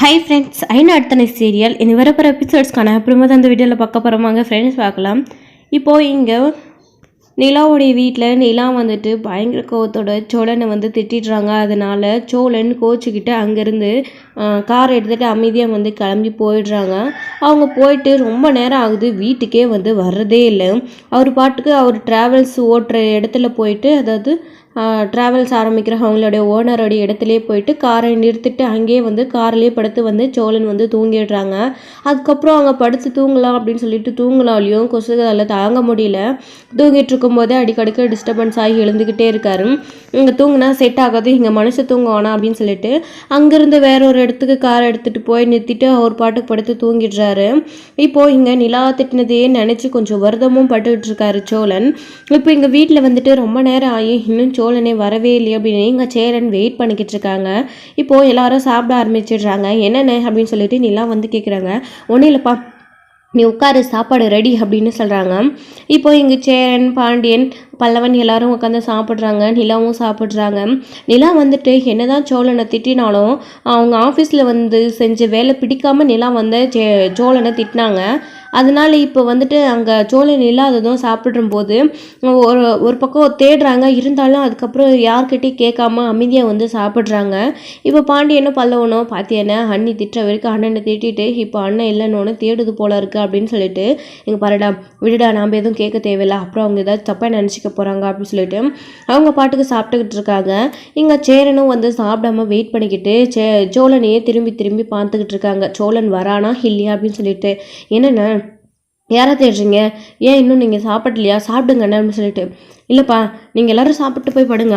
Hi friends ஐநா அடுத்தனை serial இனி வரப்போகிற எபிசோட்ஸ்க்கான அப்புறமா தான் அந்த வீடியோவில் பார்க்க போகிறோமாங்க ஃப்ரெண்ட்ஸ் பார்க்கலாம். இப்போது இங்கே நிலாவுடைய வீட்டில் நிலா வந்துட்டு பயங்கர கோவத்தோட சோழனை வந்து திட்டிடுறாங்க. அதனால் சோழன் கோச்சிக்கிட்டு அங்கேருந்து கார் எடுத்துகிட்டு அமைதியாக வந்து கிளம்பி போயிடுறாங்க. அவங்க போயிட்டு ரொம்ப நேரம் ஆகுது. வீட்டுக்கே வந்து வர்றதே இல்லை. அவர் பாட்டுக்கு அவர் ட்ராவல்ஸ் ஓட்டுற இடத்துல போயிட்டு அதாவது ட்ராவல்ஸ் ஆரம்பிக்கிற அவங்களுடைய ஓனருடைய இடத்துலையே போயிட்டு காரை நிறுத்திட்டு அங்கேயே வந்து கார்லேயே படுத்து வந்து சோழன் வந்து தூங்கிடுறாங்க. அதுக்கப்புறம் அவங்க படுத்து தூங்கலாம் அப்படின்னு சொல்லிட்டு தூங்கினாலையும் கொசுகால தாங்க முடியல. தூங்கிட்டு இருக்கும்போதே அடிக்கடிக்க டிஸ்டர்பன்ஸ் ஆகி எழுந்துக்கிட்டே இருக்காரு. இங்கே தூங்கினா செட் ஆகாது இங்கே மனுஷன் தூங்குவானா அப்படின்னு சொல்லிட்டு அங்கேருந்து வேற ஒரு இடத்துக்கு கார் எடுத்துகிட்டு போய் நிறுத்திட்டு அவர் பாட்டுக்கு படுத்து தூங்கிடுறாரு. இப்போது இங்கே நிலா திட்டினதையே நினச்சி கொஞ்சம் வருத்தமும் பட்டுக்கிட்டு இருக்காரு சோழன். இப்போ எங்கள் வீட்டில் வந்துட்டு ரொம்ப நேரம் ஆகி இன்னும் சோ வரவே இல்லையே அப்படின்னு இங்கே சேரன் வெயிட் பண்ணிக்கிட்டு இருக்காங்க. இப்போது எல்லாரும் சாப்பிட ஆரம்பிச்சிடுறாங்க. என்னென்ன அப்படின்னு சொல்லிட்டு நிலா வந்து கேட்குறாங்க ஒன்றும் இல்லைப்பா. நீ உட்காரு சாப்பாடு ரெடி அப்படின்னு சொல்கிறாங்க இப்போ இங்கே சேரன் பாண்டியன் பல்லவன் எல்லாரும் உட்காந்து சாப்பிட்றாங்க. நிலாவும் சாப்பிட்றாங்க. நிலா வந்துட்டு என்னதான் சோழனை திட்டினாலும் அவங்க ஆஃபீஸில் வந்து செஞ்ச வேலை பிடிக்காம நிலா வந்து சே சோழனை திட்டினாங்க. அதனால் இப்போ வந்துட்டு அங்கே சோழன் இல்லாததும் சாப்பிட்றும்போது ஒரு ஒரு பக்கம் தேடுறாங்க இருந்தாலும் அதுக்கப்புறம் யார்கிட்டையும் கேட்காம அமைதியாக வந்து சாப்பிட்றாங்க. இப்போ பாண்டியனும் பல்லவனும் பாத்தியானே அண்ணி திட்டுற வரைக்கும் அண்ணனை திட்டிட்டு இப்போ அண்ணன் இல்லைன்னு தேடுது போல இருக்கு அப்படின்னு சொல்லிட்டு எங்கள் பாருடா விடுடா நாம் எதுவும் கேட்க தேவையில்ல. அப்புறம் அவங்க ஏதாவது தப்பாக நினச்சிக்க போகிறாங்க அப்படின்னு சொல்லிட்டு அவங்க பாட்டுக்கு சாப்பிட்டுக்கிட்டு இருக்காங்க. இங்கே சேரனும் வந்து சாப்பிடாம வெயிட் பண்ணிக்கிட்டு சே சோழனையே திரும்பி திரும்பி பார்த்துக்கிட்டு இருக்காங்க. சோழன் வரானா இல்லையா அப்படின்னு சொல்லிட்டு. என்னென்ன யாரை தேடுறீங்க? ஏன் இன்னும் நீங்கள் சாப்பிடலையா? சாப்பிடுங்கண்ணே அப்படின்னு சொல்லிட்டு. இல்லைப்பா நீங்கள் எல்லோரும் சாப்பிட்டு போய் படுங்க.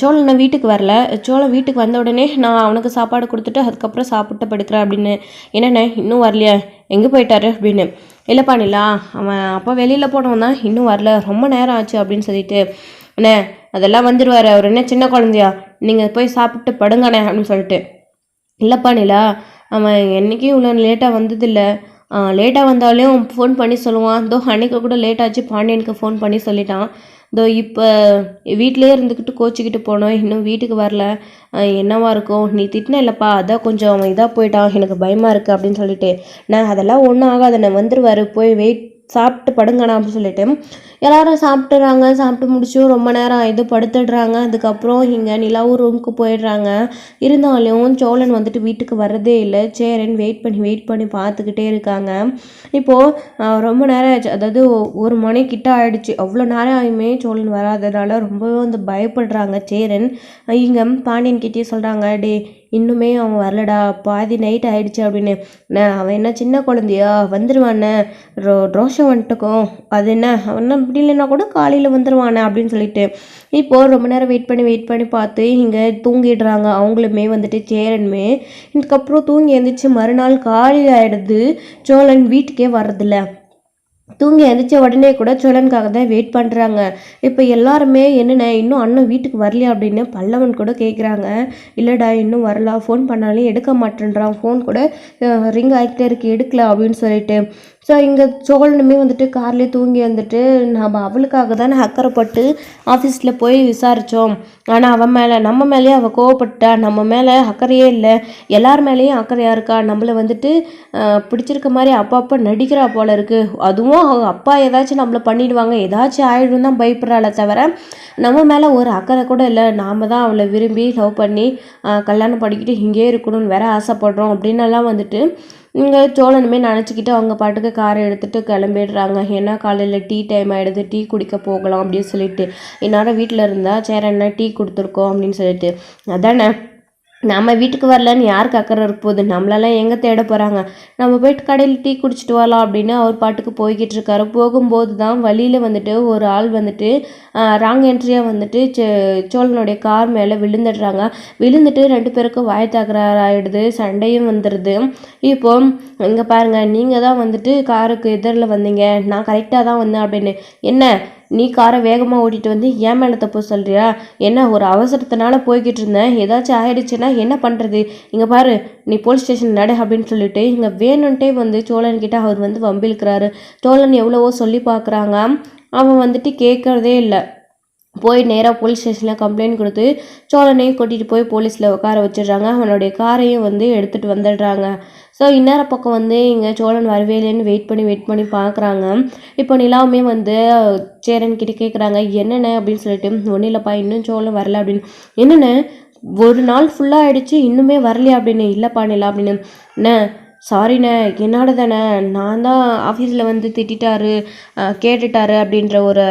சோழன் நான் வீட்டுக்கு வரல. சோழன் வீட்டுக்கு வந்த உடனே நான் அவனுக்கு சாப்பாடு கொடுத்துட்டு அதுக்கப்புறம் சாப்பிட்டு படுக்கிறேன் அப்படின்னு. என்னண்ணே இன்னும் வரலையா? எங்கே போயிட்டாரு அப்படின்னு. இல்லைப்பா நிலா அவன் அப்போ வெளியில் போனவன் தான் இன்னும் வரல. ரொம்ப நேரம் ஆச்சு அப்படின்னு சொல்லிட்டு. அண்ணே அதெல்லாம் வந்துடுவார் அவர் என்ன சின்ன குழந்தையா? நீங்கள் போய் சாப்பிட்டு படுங்கண்ணே அப்படின்னு சொல்லிட்டு. இல்லைப்பா நிலா அவன் என்றைக்கும் இவ்வளோ லேட்டாக வந்ததில்லை. லேட்டாக வந்தாலும் ஃபோன் பண்ணி சொல்லுவான். இதோ அன்னைக்கு கூட லேட்டாச்சு பாண்டியனுக்கு ஃபோன் பண்ணி சொல்லிட்டான். இதோ இப்போ வீட்டிலே இருந்துக்கிட்டு கோச்சிக்கிட்டு போனோம். இன்னும் வீட்டுக்கு வரல. என்னவா இருக்கும்? நீ திட்டின இல்லைப்பா. அதான் கொஞ்சம் அவன் இதாக போயிட்டான். எனக்கு பயமாக இருக்குது அப்படின்னு சொல்லிட்டு. நான் அதெல்லாம் ஒன்றும் ஆகாது. நான் வந்துடுவார் போய் வெயிட் சாப்பிட்டு படுங்கண்ணா அப்படின்னு சொல்லிட்டு. எல்லாரும் சாப்பிட்டுறாங்க சாப்பிட்டு முடிச்சும் ரொம்ப நேரம் இது படுத்துடுறாங்க. அதுக்கப்புறம் இங்கே நிலாவும் ரூமுக்கு போயிடுறாங்க. இருந்தாலும் சோழன் வந்துட்டு வீட்டுக்கு வர்றதே இல்லை. சேரன் வெயிட் பண்ணி வெயிட் பண்ணி பார்த்துக்கிட்டே இருக்காங்க. இப்போது ரொம்ப நேரம் ஆச்சு. அதாவது ஒரு மணி கிட்ட ஆயிடுச்சு. அவ்வளோ நேரம் ஆயுமே சோழன் வராதனால ரொம்பவே வந்து பயப்படுறாங்க. சேரன் இங்கே பாண்டியன் கிட்டே சொல்கிறாங்க டே இன்னுமே அவன் வரலடா பாதி நைட் ஆயிடுச்சு அப்படின்னு. அவன் என்ன சின்ன குழந்தையா? வந்துடுவானே ரோ ரோஷம் வந்துட்டுக்கும் அது என்ன? அவன் அப்படி இல்லைன்னா கூட காலையில் வந்துடுவானே அப்படின்னு சொல்லிட்டு. இப்போது ரொம்ப நேரம் வெயிட் பண்ணி வெயிட் பண்ணி பார்த்து இங்கே தூங்கிடுறாங்க. அவங்களுமே வந்துட்டு சேரனுமே. இதுக்கப்புறம் தூங்கி எழுந்திரிச்சு மறுநாள் காலையில் ஆகிடுது சோழன் வீட்டுக்கே வர்றதில்ல. தூங்கி எழுந்திரிச்ச உடனே கூட சோழனுக்காக தான் வெயிட் பண்ணுறாங்க இப்போ எல்லாருமே என்னென்ன இன்னும் அண்ணன் வீட்டுக்கு வரலையா அப்படின்னு பல்லவன் கூட கேட்குறாங்க இல்லைடா இன்னும் வரலாம் ஃபோன் பண்ணாலும் எடுக்க மாட்டேன்றான். ஃபோன் கூட ரிங் ஆகிட்டே இருக்கு எடுக்கல அப்படின்னு சொல்லிட்டு. ஸோ இங்கே சோழனுமே வந்துட்டு கார்லேயே தூங்கி வந்துட்டு நம்ம அவளுக்காக தானே அக்கறைப்பட்டு ஆஃபீஸில் போய் விசாரித்தோம் ஆனால் அவன் மேலே நம்ம மேலேயே அவள் கோவப்பட்டா நம்ம மேலே அக்கறையே இல்லை. எல்லார் மேலேயும் அக்கறையாக இருக்கா? நம்மளை வந்துட்டு பிடிச்சிருக்க மாதிரி அப்பப்போ நடிக்கிறா போல இருக்குது அதுவும் அவங்க அப்பா ஏதாச்சும் நம்மளை பண்ணிடுவாங்க. ஏதாச்சும் ஆயிடும் தான் பயப்படுறாளே தவிர நம்ம மேலே ஒரு அக்கறை கூட இல்லை. நாம் தான் அவளை விரும்பி லவ் பண்ணி கல்யாணம் பண்ணிக்கிட்டு இங்கேயே இருக்கணும்னு வேற ஆசைப்படுறோம். அப்படின்னலாம் வந்துட்டு இங்கே சோழனுமே நினச்சிக்கிட்டு அவங்க பாட்டுக்கு காரை எடுத்துகிட்டு கிளம்பிடுறாங்க. ஏன்னா காலையில் டீ டைம் ஆகிடுது டீ குடிக்க போகலாம் அப்படின்னு சொல்லிட்டு. என்னால் வீட்டில் இருந்தால் சேர என்ன டீ கொடுத்துருக்கோம் அப்படின்னு சொல்லிட்டு. அதானே? நம்ம வீட்டுக்கு வரலன்னு யாருக்கு அக்கறை இருப்போது? போகுது நம்மளெல்லாம் எங்கே தேட போகிறாங்க நம்ம போயிட்டு கடையில் டீ குடிச்சிட்டு வரலாம் அப்படின்னு அவர் பாட்டுக்கு போய்கிட்டு இருக்காரு. போகும்போது தான் வழியில் வந்துட்டு ஒரு ஆள் வந்துட்டு ராங் என்ட்ரியாக வந்துட்டு சோழனுடைய கார் மேலே விழுந்துடுறாங்க. விழுந்துட்டு ரெண்டு பேருக்கும் வாய் தகராறாயிடுது சண்டையும் வந்துடுது இப்போ இங்கே பாருங்கள் நீங்கள் தான் வந்துட்டு காருக்கு எதிரில் வந்தீங்க. நான் கரெக்டாக தான் வந்தேன் அப்படின்னு. என்ன? நீ காரை வேகமாக ஓட்டிகிட்டு வந்து ஏன் மேலே தப்பு சொல்கிறியா என்ன ஒரு அவசரத்தினால போய்கிட்டு இருந்தேன். ஏதாச்சும் ஆயிடுச்சுன்னா என்ன பண்ணுறது இங்கே பாரு நீ போலீஸ் ஸ்டேஷன் நட அப்படின்னு சொல்லிட்டு இங்கே வேணுன்ட்டே வந்து சோழன்கிட்ட அவர் வந்து வம்பிழுக்கிறாரு. சோழன் எவ்வளவோ சொல்லி பார்க்குறாங்க. அவன் வந்துட்டு கேட்குறதே இல்லை. போய் நேராக போலீஸ் ஸ்டேஷனில் கம்ப்ளைண்ட் கொடுத்து சோழனையும் கூட்டிகிட்டு போய் போலீஸில் உட்கார வச்சிடுறாங்க. அவனுடைய காரையும் வந்து எடுத்துகிட்டு வந்துடுறாங்க. ஸோ இன்னொரு பக்கம் வந்து இங்கே சோழன் வரவே இல்லைன்னு வெயிட் பண்ணி வெயிட் பண்ணி பார்க்குறாங்க. இப்போ நிலாவுமே வந்து சேரன்கிட்ட கேட்குறாங்க என்னென்ன? அப்படின்னு சொல்லிட்டு ஒன்றும் இல்லைப்பா இன்னும் சோழன் வரல அப்படின்னு. என்னென்ன? ஒரு நாள் ஃபுல்லாக ஆகிடுச்சு இன்னுமே வரலையா? அப்படின்னு. இல்லைப்பா நிலா அப்படின்னு. என்ன? சாரிண்ணே என்னோட தானே நான் தான் ஆஃபீஸில் வந்து திட்டிட்டாரு கேட்டுட்டாரு அப்படின்ற ஒரு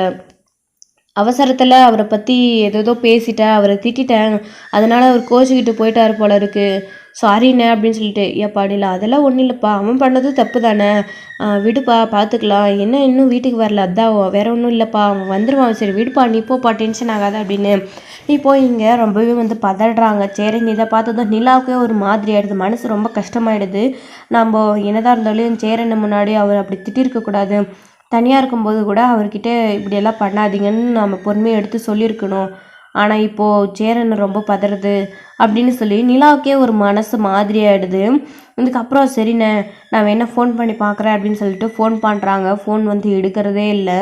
அவசரத்தில் அவரை பற்றி ஏதேதோ பேசிட்டேன் அவரை திட்டேன் அதனால் அவர் கோச்சிக்கிட்டு போயிட்டாரு போல இருக்கு. சாரிண்ணே அப்படின்னு சொல்லிட்டு ஏப்பா இல்லை அதெல்லாம் ஒன்றும் இல்லைப்பா. அவன் பண்ணது தப்பு தானே. விடுப்பா பார்த்துக்கலாம் என்ன இன்னும் வீட்டுக்கு வரல? அதான் வேற ஒன்றும் இல்லைப்பா. அவன் வந்துடுவான் சரி விடுப்பா நீ போப்பா டென்ஷன் ஆகாத அப்படின்னு. நீ போய் இங்கே. ரொம்பவே வந்து பதறாங்க. சரி இதை பார்த்ததும் நிலாவுக்கே ஒரு மாதிரி ஆயிடுது. மனசு ரொம்ப கஷ்டமாயிடுது. நம்ம என்னதான் இருந்தாலும் சேரன்னு முன்னாடி அவர் அப்படி திட்டிருக்கக்கூடாது. தனியாக இருக்கும்போது கூட அவர்கிட்ட இப்படியெல்லாம் பண்ணாதீங்கன்னு நம்ம பொறுமையை எடுத்து சொல்லியிருக்கணும். ஆனால் இப்போது சேரன் ரொம்ப பதறுது. அப்படின்னு சொல்லி நிலாவுக்கே ஒரு மனசு மாதிரி ஆகிடுது இதுக்கப்புறம் சரிண்ணே நான் வேணா ஃபோன் பண்ணி பார்க்குறேன் அப்படின்னு சொல்லிட்டு ஃபோன் பண்ணுறாங்க ஃபோன் வந்து எடுக்கிறதே இல்லை.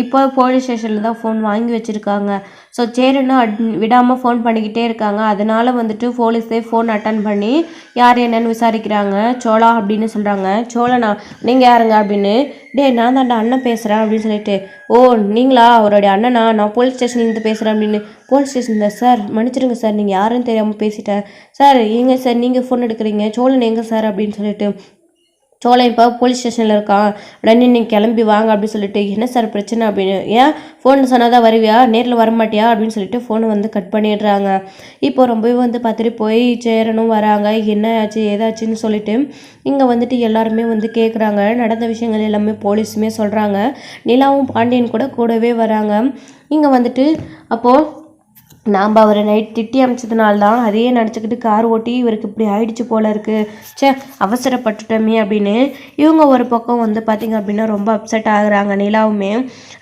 இப்போ போலீஸ் ஸ்டேஷனில் தான் ஃபோன் வாங்கி வச்சுருக்காங்க. ஸோ சேரன்னு அட் விடாமல் ஃபோன் பண்ணிக்கிட்டே இருக்காங்க. அதனால் வந்துட்டு போலீஸே ஃபோன் அட்டன் பண்ணி யார் என்னன்னு விசாரிக்கிறாங்க. சோழா அப்படின்னு சொல்கிறாங்க சோழனா நீங்கள் யாருங்க? அப்படின்னு டேய் நான் தாண்டா அண்ணன் பேசுகிறேன் அப்படின்னு சொல்லிட்டு ஓ நீங்களா? அவருடைய அண்ணனா? நான் போலீஸ் ஸ்டேஷன்லேருந்து பேசுகிறேன் அப்படின்னு போலீஸ் ஸ்டேஷனில் சார் மன்னிச்சிடுங்க சார் நீங்கள் யாருன்னு தெரியாமல் பேசிட்டேன். சார் ஏங்க சார் நீங்கள் ஃபோன் எடுக்கிறீங்க. சோழன் எங்கே சார்? அப்படின்னு சொல்லிட்டு சோழன் இப்போ போலீஸ் ஸ்டேஷனில் இருக்கான். உடனே நீங்கள் கிளம்பி வாங்க அப்படின்னு சொல்லிட்டு என்ன சார் பிரச்சனை? அப்படின்னு ஏன்? ஃபோன் சொன்னால் தான் வருவியா? நேரில் வர மாட்டியா அப்படின்னு சொல்லிட்டு ஃபோனை வந்து கட் பண்ணிடுறாங்க. இப்போ ரொம்பவே வந்து பார்த்துட்டு போய் சேரனும் வராங்க. என்ன ஆச்சு? ஏதாச்சுன்னு சொல்லிட்டு இங்கே வந்துட்டு எல்லாருமே வந்து கேட்குறாங்க நடந்த விஷயங்கள் எல்லாமே போலீஸுமே சொல்கிறாங்க நிலாவும் பாண்டியன் கூட கூடவே வராங்க. இங்கே வந்துட்டு அப்போது நாம் அவரை நைட் திட்டி அமிச்சதுனால தான் அதையே நினச்சிக்கிட்டு கார் ஓட்டி இவருக்கு இப்படி ஆயிடுச்சு போல இருக்கு. ச்சே அவசரப்பட்டுட்டோமே அப்படின்னு இவங்க ஒரு பக்கம் வந்து பார்த்திங்க அப்படின்னா ரொம்ப அப்செட் ஆகுறாங்க நிலாவுமே.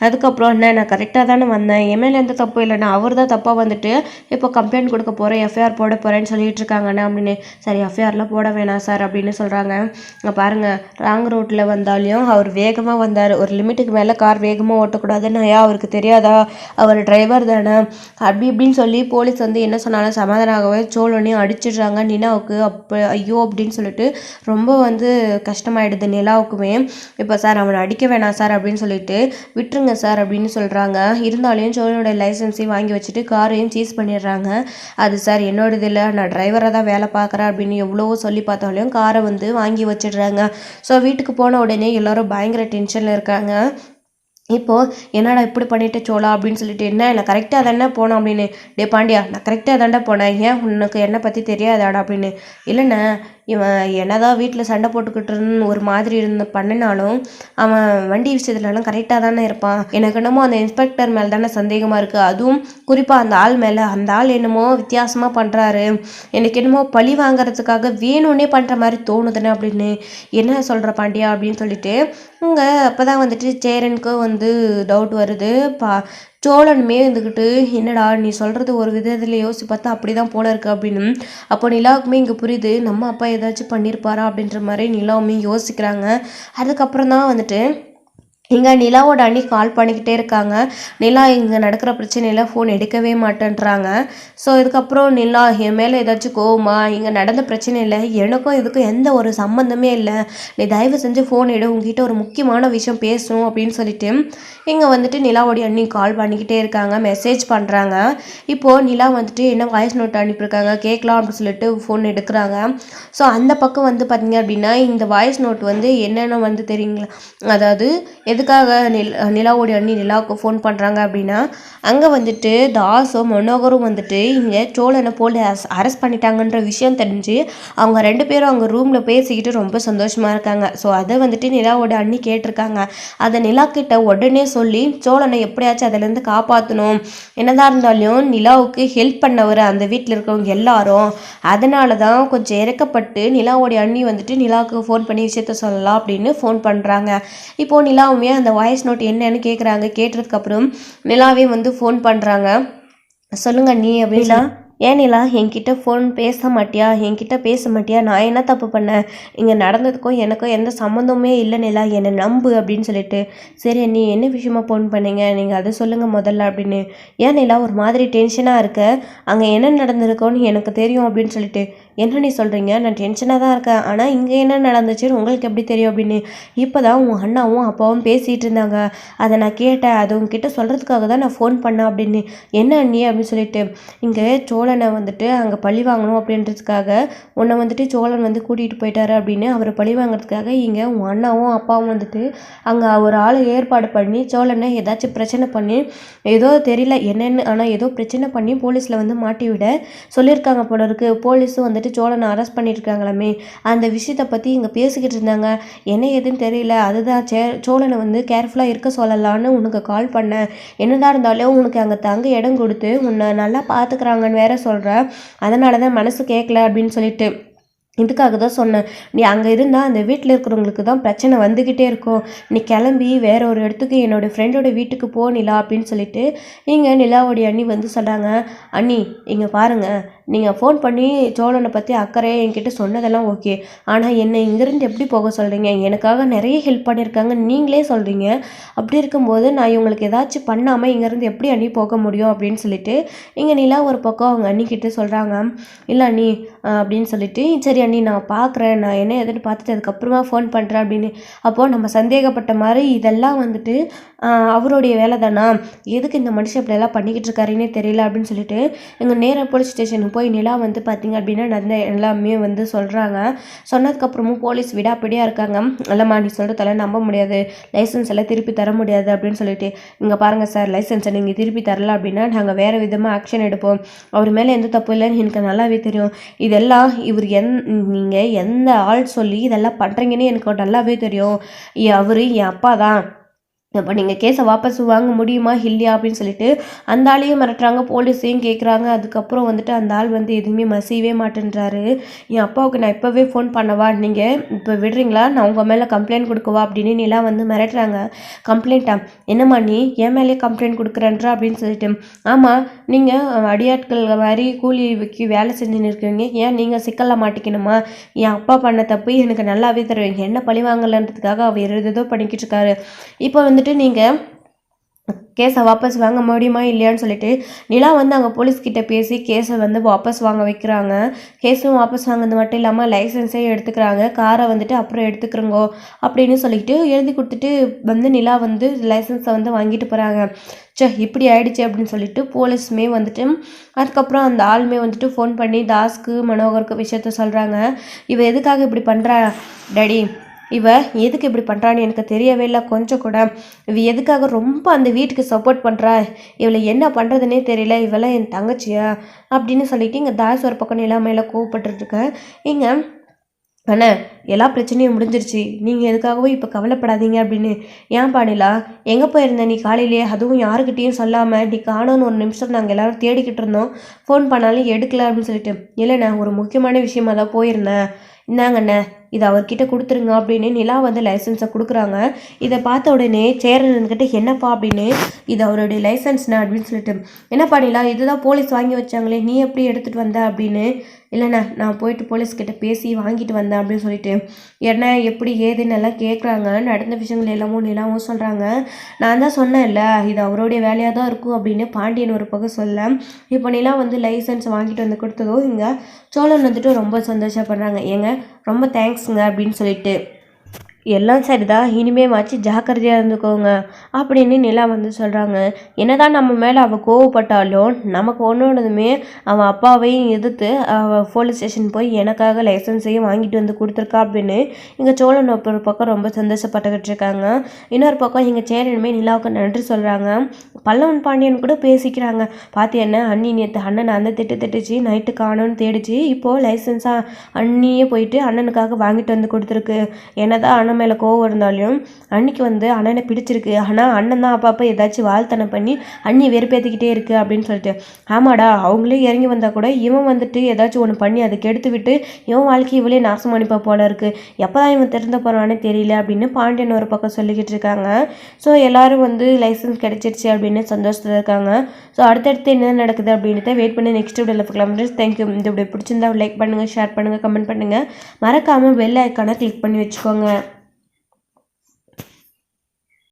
அதுக்கப்புறம் என்ன நான் கரெக்டாக தானே வந்தேன்? என் மேலே எந்த தப்பும் இல்லைண்ணா அவர் தான் தப்பாக வந்துட்டு இப்போ கம்ப்ளைண்ட் கொடுக்க போகிறேன் எஃப்ஐஆர் போட போகிறேன்னு சொல்லிட்டு இருக்காங்கண்ணே அப்படின்னு. சரி எஃப்ஐஆர்லாம் போட வேணாம் சார் அப்படின்னு சொல்கிறாங்க பாருங்கள் ராங் ரோட்டில் வந்தாலையும் அவர் வேகமாக வந்தார். ஒரு லிமிட்டுக்கு மேலே கார் வேகமாக ஓட்டக்கூடாதுன்னு ஐயா அவருக்கு தெரியாதா? அவர் டிரைவர் தானே. அப்படி இப்படின்னு சொல்லி போலீஸ் வந்து என்ன சொன்னாலும் சமாதானமாகவே சோழனையும் அடிச்சிடுறாங்க. நிலாவுக்கு அப்போ ஐயோ அப்படின்னு சொல்லிட்டு ரொம்ப வந்து கஷ்டமாயிடுது நிலாவுக்குமே. இப்போ சார் அவனை அடிக்க வேணாம் சார் அப்படின்னு சொல்லிட்டு விட்டுருங்க சார் அப்படின்னு சொல்கிறாங்க இருந்தாலும் சோழனுடைய லைசன்ஸையும் வாங்கி வச்சுட்டு காரையும் சீஸ் பண்ணிடுறாங்க. அது சார் என்னோடது இல்லை நான் டிரைவராக தான் வேலை பார்க்குறேன் அப்படின்னு எவ்வளவோ சொல்லி பார்த்தாலும் காரை வந்து வாங்கி வச்சிடுறாங்க. ஸோ வீட்டுக்கு போன உடனே எல்லோரும் பயங்கர டென்ஷனில் இருக்காங்க. இப்போது என்னடா இப்படி பண்ணிட்டு சோழா அப்படின்னு சொல்லிட்டு என்ன இல்லை கரெக்டாக தானே போனோம் அப்படின்னு. டே பாண்டியா நான் கரெக்டாக தாண்டா போனேன். ஏன் உனக்கு என்னை பற்றி தெரியாதாடா அப்படின்னு. இல்லைண்ணே இவன் என்னதான் வீட்டில் சண்டை போட்டுக்கிட்டு ஒரு மாதிரி இருந்து பண்ணினாலும் அவன் வண்டி விஷயத்துலலாம் கரெக்டாக தானே இருப்பான். எனக்கு என்னமோ அந்த இன்ஸ்பெக்டர் மேலே தானே சந்தேகமாக இருக்குது அதுவும் குறிப்பாக அந்த ஆள் மேலே. அந்த ஆள் என்னமோ வித்தியாசமாக பண்ணுறாரு எனக்கு என்னமோ பழி வாங்குறதுக்காக வேணும்னே பண்ணுற மாதிரி தோணுதுன்னு அப்படின்னு. என்ன சொல்கிற பாண்டியா அப்படின்னு சொல்லிட்டு இங்கே அப்போ தான் வந்துட்டு சேரனுக்கு வந்து டவுட் வருது. பா சோழனுமே இருந்துக்கிட்டு என்னடா நீ சொல்கிறது ஒரு விதத்தில் யோசிச்சு பார்த்தா அப்படி தான் போல இருக்கு அப்படின்னு. அப்போ நிலாவுக்குமே இங்கே புரியுது நம்ம அப்பா ஏதாச்சும் பண்ணியிருப்பாரா அப்படின்ற மாதிரி நிலாவுமே யோசிக்கிறாங்க. அதுக்கப்புறம் தான் வந்துட்டு இங்கே நிலாவோட அண்ணி கால் பண்ணிக்கிட்டே இருக்காங்க. நிலா இங்கே நடக்கிற பிரச்சனையில் ஃபோன் எடுக்கவே மாட்டேன்றாங்க. ஸோ இதுக்கப்புறம் நிலா என் மேலே ஏதாச்சும் கோவமா? இங்கே நடந்த பிரச்சனை இல்லை எனக்கும் இதுக்கும் எந்த ஒரு சம்மந்தமே இல்லை. நீ தயவு செஞ்சு ஃபோன் எடு. உங்ககிட்ட ஒரு முக்கியமான விஷயம் பேசணும் அப்படின்னு சொல்லிட்டு இங்கே வந்துட்டு நிலாவோடைய அண்ணி கால் பண்ணிக்கிட்டே இருக்காங்க. மெசேஜ் பண்ணுறாங்க இப்போது நிலா வந்துட்டு என்ன வாய்ஸ் நோட் அனுப்பியிருக்காங்க? கேட்கலாம் அப்படின்னு சொல்லிட்டு ஃபோன் எடுக்கிறாங்க. ஸோ அந்த பக்கம் வந்து பார்த்தீங்க அப்படின்னா இந்த வாய்ஸ் நோட் வந்து என்னென்ன வந்து தெரியுங்களா? அதாவது எதுக்காக நில் நிலாவோடைய அண்ணி நிலாவுக்கு ஃபோன் பண்ணுறாங்க அப்படின்னா அங்கே வந்துட்டு தாஸும் மனோகரும் வந்துட்டு இங்கே சோழனை போலீஸ் அரெஸ்ட் பண்ணிட்டாங்கன்ற விஷயம் தெரிஞ்சு அவங்க ரெண்டு பேரும் அவங்க ரூமில் பேசிக்கிட்டு ரொம்ப சந்தோஷமாக இருக்காங்க. ஸோ அதை வந்துட்டு நிலாவோட அண்ணி கேட்டிருக்காங்க. அதை நிலா கிட்ட உடனே சொல்லி சோழனை எப்படியாச்சும் அதிலேருந்து காப்பாற்றணும் என்னதான் இருந்தாலும் நிலாவுக்கு ஹெல்ப் பண்ணவர் அந்த வீட்டில் இருக்கவங்க எல்லாரும். அதனால தான் கொஞ்சம் இறக்கப்பட்டு நிலாவோடைய அண்ணி வந்துட்டு நிலாவுக்கு ஃபோன் பண்ணி விஷயத்த சொல்லலாம் அப்படின்னு ஃபோன் பண்ணுறாங்க இப்போது நிலாவுமே அந்த வாய்ஸ் நோட் என்னன்னு கேட்குறாங்க கேட்டதுக்கப்புறம் நிலாவே வந்து ஃபோன் பண்ணுறாங்க சொல்லுங்க நீ அப்படின்னா ஏன் நிலா என்கிட்ட ஃபோன் பேச மாட்டியா? என்கிட்ட பேச மாட்டியா? நான் என்ன தப்பு பண்ணேன்? இங்கே நடந்ததுக்கும் எனக்கும் எந்த சம்மந்தமே இல்லை நிலா. என்னை நம்பு அப்படின்னு சொல்லிட்டு சரி நீ என்ன விஷயமா ஃபோன் பண்ணீங்க? நீங்கள் அதை சொல்லுங்கள் முதல்ல அப்படின்னு. ஏன் நிலா ஒரு மாதிரி டென்ஷனாக இருக்க? அங்கே என்ன நடந்திருக்கோன்னு எனக்கு தெரியும் அப்படின்னு சொல்லிட்டு என்ன நீ சொல்கிறீங்க நான் டென்ஷனாக தான் இருக்கேன். ஆனால் இங்கே என்ன நடந்துச்சுன்னு உங்களுக்கு எப்படி தெரியும் அப்படின்னு. இப்போ தான் உன் அண்ணாவும் அப்பாவும் பேசிகிட்டு இருந்தாங்க. அதை நான் கேட்டேன். அது உங்ககிட்ட சொல்கிறதுக்காக தான் நான் ஃபோன் பண்ணேன் அப்படின்னு. என்ன அண்ணி அப்படின்னு சொல்லிட்டு இங்கே சோழனை வந்துட்டு அங்கே பழி வாங்கணும் அப்படின்றதுக்காக உன்னை வந்துட்டு சோழன் வந்து கூட்டிகிட்டு போயிட்டாரு அப்படின்னு. அவரை பழி வாங்குறதுக்காக இங்கே உன் அண்ணாவும் அப்பாவும் வந்துட்டு அங்கே ஒரு ஆள் ஏற்பாடு பண்ணி சோழனை ஏதாச்சும் பிரச்சனை பண்ணி ஏதோ தெரியல என்னென்னு ஆனால் ஏதோ பிரச்சனை பண்ணி போலீஸில் வந்து மாட்டி விட சொல்லியிருக்காங்க போல இருக்குது போலீஸும் வந்துட்டு சோழனை அரெஸ்ட் பண்ணியிருக்காங்களாமே அந்த விஷயத்தை பற்றி இங்கே பேசிக்கிட்டு இருந்தாங்க என்ன ஏதுன்னு தெரியல. அதுதான் சே சோழனை வந்து கேர்ஃபுல்லாக இருக்க சொல்லலான்னு உனக்கு கால் பண்ணேன். என்னதான் இருந்தாலும் உனக்கு அங்கே தங்க இடம் கொடுத்து உன்னை நல்லா பார்த்துக்கிறாங்கன்னு வேற சொல்கிற அதனால தான் மனசு கேட்கல அப்படின்னு சொல்லிட்டு. இதுக்காக தான் சொன்னேன். நீ அங்கே இருந்தால் அந்த வீட்டில் இருக்கிறவங்களுக்கு தான் பிரச்சனை வந்துக்கிட்டே இருக்கும். நீ கிளம்பி வேற ஒரு இடத்துக்கு என்னோடய ஃப்ரெண்டோட வீட்டுக்கு போ நிலா அப்படின்னு சொல்லிட்டு இங்கே நிலாவோடைய அண்ணி வந்து சொல்கிறாங்க அண்ணி இங்கே பாருங்கள் நீங்கள் ஃபோன் பண்ணி சோழனை பற்றி அக்கறை என்கிட்ட சொன்னதெல்லாம் ஓகே ஆனால் என்னை இங்கேருந்து எப்படி போக சொல்கிறீங்க எனக்காக நிறைய ஹெல்ப் பண்ணியிருக்காங்க. நீங்களே சொல்கிறீங்க அப்படி இருக்கும்போது நான் இவங்களுக்கு ஏதாச்சும் பண்ணாமல் இங்கேருந்து எப்படி அண்ணி போக முடியும்? அப்படின்னு சொல்லிட்டு இங்கே நிலா ஒரு பக்கம் அவங்க அண்ணிக்கிட்ட சொல்கிறாங்க இல்லை அண்ணி அப்படின்னு சொல்லிட்டு சரி அண்ணி நான் பார்க்குறேன் நான் என்ன எதுன்னு பார்த்துட்டு அதுக்கப்புறமா ஃபோன் பண்ணுறேன் அப்படின்னு. அப்போது நம்ம சந்தேகப்பட்ட மாதிரி இதெல்லாம் வந்துட்டு அவருடைய வேலை தானா எதுக்கு இந்த மனுஷன் இப்படியெல்லாம் பண்ணிக்கிட்டு இருக்காருன்னே தெரியல அப்படின்னு சொல்லிட்டு எங்கள் நேராக போலீஸ் ஸ்டேஷனுக்கு போய் நிலா வந்து பார்த்தீங்க அப்படின்னா நடந்த எல்லாமே வந்து சொல்கிறாங்க சொன்னதுக்கப்புறமும் போலீஸ் விடாப்பிடியாக இருக்காங்க. இல்லைம்மா நீ சொல்கிறதெல்லாம் நம்ப முடியாது. லைசன்ஸ் எல்லாம் திருப்பி தர முடியாது அப்படின்னு சொல்லிட்டு இங்கே பாருங்கள் சார் லைசன்ஸை நீங்கள் திருப்பி தரல அப்படின்னா நாங்கள் வேறு விதமாக ஆக்ஷன் எடுப்போம். அவர் மேலே எந்த தப்பு இல்லைன்னு எனக்கு நல்லாவே தெரியும். இதெல்லாம் இவர் எந் நீங்கள் எந்த ஆள் சொல்லி இதெல்லாம் பண்ணுறீங்கன்னு எனக்கு நல்லாவே தெரியும். அவர் என் அப்பா தான். இப்போ நீங்கள் கேஸை வாபஸ் வாங்க முடியுமா இல்லையா அப்படின்னு சொல்லிட்டு அந்த ஆளையும் மிரட்டுறாங்க போலீஸையும் கேட்குறாங்க அதுக்கப்புறம் வந்துட்டு அந்த ஆள் வந்து எதுவுமே மசியவே மாட்டேன்றாரு. என் அப்பாவுக்கு நான் இப்போவே ஃபோன் பண்ணவா? நீங்கள் இப்போ விடுறீங்களா? நான் உங்கள் மேலே கம்ப்ளைண்ட் கொடுக்கவா? அப்படின்னு நீலாம் வந்து மிரட்டுறாங்க. கம்ப்ளைண்ட்டா என்னம்மா நீ? என் மேலே கம்ப்ளைண்ட் கொடுக்குறேன்றா அப்படின்னு சொல்லிட்டு. ஆமாம் நீங்கள் அடியாட்கள் மாதிரி கூலிக்கு வேலை செஞ்சுன்னு இருக்கீங்க. ஏன் நீங்கள் சிக்கலில் மாட்டிக்கணுமா? என் அப்பா பண்ண தப்பு எனக்கு நல்லாவே தருவீங்க என்ன பழி வாங்கலன்றதுக்காக அவர் ஏதோ பண்ணிக்கிட்டு இருக்காரு. இப்போ வந்துட்டு நீங்கள் கேஸை வாபஸ் வாங்க முடியுமா இல்லையான்னு சொல்லிட்டு நிலா வந்து அங்கே போலீஸ்கிட்ட பேசி கேஸை வந்து வாபஸ் வாங்க வைக்கிறாங்க. கேஸும் வாபஸ் வாங்கினது மட்டும் இல்லாமல் லைசன்ஸே எடுத்துக்கிறாங்க. காரை வந்துட்டு அப்புறம் எடுத்துக்கிறோங்கோ அப்படின்னு சொல்லிட்டு எழுதி கொடுத்துட்டு வந்து நிலா வந்து லைசன்ஸை வந்து வாங்கிட்டு போகிறாங்க சே இப்படி ஆயிடுச்சு அப்படின்னு சொல்லிட்டு போலீஸுமே வந்துட்டு அதுக்கப்புறம் அந்த ஆளுமே வந்துட்டு ஃபோன் பண்ணி தாஸ்க்கு மனோகருக்கு விஷயத்த சொல்கிறாங்க இவ எதுக்காக இப்படி பண்ணுறா டேடி இவ எதுக்கு இப்படி பண்ணுறான்னு எனக்கு தெரியவே இல்லை கொஞ்சம் கூட. இவ எதுக்காக ரொம்ப அந்த வீட்டுக்கு சப்போர்ட் பண்ணுறா இவளை என்ன பண்ணுறதுனே தெரியல இவெல்லாம் என் தங்கச்சியா? அப்படின்னு சொல்லிட்டு இங்கே தாஸ் ஒரு பக்கம் நிலைமையில கோவப்பட்டுருக்கேன் இங்கே அண்ணா எல்லா பிரச்சனையும் முடிஞ்சிருச்சு. நீங்கள் எதுக்காகவும் இப்போ கவலைப்படாதீங்க அப்படின்னு. ஏன் பாடிலா எங்கே போயிருந்த நீ காலையிலேயே? அதுவும் யாருக்கிட்டேயும் சொல்லாமல் நீ காணோன்னு ஒரு நிமிஷம் நாங்கள் எல்லாரும் தேடிக்கிட்டு இருந்தோம். ஃபோன் பண்ணாலும் எடுக்கல அப்படின்னு சொல்லிட்டு. இல்லைண்ணா ஒரு முக்கியமான விஷயமா தான் போயிருந்தேன். இந்தாங்கண்ணே இதை அவர்கிட்ட கொடுத்துருங்க அப்படின்னு நிலா வந்து லைசன்ஸை கொடுக்குறாங்க. இதை பார்த்த உடனே சேரன்கிட்ட என்னப்பா அப்படின்னு இது அவருடைய லைசன்ஸ்னா அப்படின்னு சொல்லிட்டு என்னப்பா நிலா இதுதான் போலீஸ் வாங்கி வச்சாங்களே நீ எப்படி எடுத்துகிட்டு வந்த அப்படின்னு இல்லைண்ணா நான் போயிட்டு போலீஸ்கிட்ட பேசி வாங்கிட்டு வந்தேன் அப்படின்னு சொல்லிட்டு. என்ன எப்படி ஏதுன்னு எல்லாம் கேட்குறாங்க நடந்த விஷயங்கள் எல்லாமோ நிலாவும் சொல்கிறாங்க நான் தான் சொன்னேன்ல இது அவருடைய வேலையாக தான் இருக்கும் அப்படின்னு பாண்டியன் ஒரு பக்கம் சொல்ல. இப்போ நிலா வந்து லைசன்ஸ் வாங்கிட்டு வந்து கொடுத்ததும் இங்கே சோழன் வந்துட்டு ரொம்ப சந்தோஷப்படுறாங்க. ஏங்க ரொம்ப தேங்க்ஸுங்க அப்படின்னு சொல்லிட்டு. எல்லாம் சரிதான் இனிமேமாச்சு ஜாக்கிரதையாக இருந்துக்கோங்க அப்படின்னு நிலா வந்து சொல்கிறாங்க என்னதான் நம்ம மேலே அவள் கோவப்பட்டாலும் நமக்கு ஒன்றோடதுமே அவன் அப்பாவையும் எதிர்த்து அவள் போலீஸ் ஸ்டேஷன் போய் எனக்காக லைசன்ஸையும் வாங்கிட்டு வந்து கொடுத்துருக்கா அப்படின்னு இங்கே சோழன் ஒரு பக்கம் ரொம்ப சந்தோஷப்பட்டுக்கிட்டு இருக்காங்க. இன்னொரு பக்கம் இங்கே சேரனுமே நிலாவுக்கு நன்றி சொல்கிறாங்க பல்லவன் பாண்டியன் கூட பேசிக்கிறாங்க. பார்த்து என்ன? அண்ணி நேற்று அண்ணன் அந்த திட்டு திட்டுச்சு நைட்டு காணோன்னு தேடிச்சு இப்போது லைசன்ஸாக அண்ணியே போயிட்டு அண்ணனுக்காக வாங்கிட்டு வந்து கொடுத்துருக்கு. என்னதான் அண்ணன் அண்ணன் மேலே கோவம் இருந்தாலும் அன்னைக்கு வந்து அண்ணனை பிடிச்சிருக்கு. ஆனால் அண்ணன் தான் அப்பப்போ ஏதாச்சும் வாழ்த்தனை பண்ணி அண்ணி வெறுப்பேற்றிக்கிட்டே இருக்கு அப்படின்னு சொல்லிட்டு. ஆமாடா அவங்களே இறங்கி வந்தால் கூட இவன் வந்துட்டு ஏதாச்சும் ஒன்று பண்ணி அதை கெடுத்து விட்டு இவன் வாழ்க்கை இவளே நாசம் அனுப்ப போல இருக்கு. எப்போதான் இவன் திறந்து போகிறானே தெரியல அப்படின்னு பாண்டியன் ஒரு பக்கம் சொல்லிக்கிட்டு இருக்காங்க. ஸோ எல்லாரும் வந்து லைசன்ஸ் கிடைச்சிருச்சு அப்படின்னு சந்தோஷத்தில் இருக்காங்க. ஸோ அடுத்தடுத்து என்ன நடக்குது அப்படின்றத வெயிட் பண்ணி நெக்ஸ்ட் வீடியோவில் பார்க்கலாம் தேங்க்யூ இந்த வீடியோ பிடிச்சிருந்தா லைக் பண்ணுங்கள் ஷேர் பண்ணுங்கள் கமெண்ட் பண்ணுங்கள் மறக்காமல் பெல் ஐக்கானை கிளிக் பண்ணி வச்சுக்கோங்க.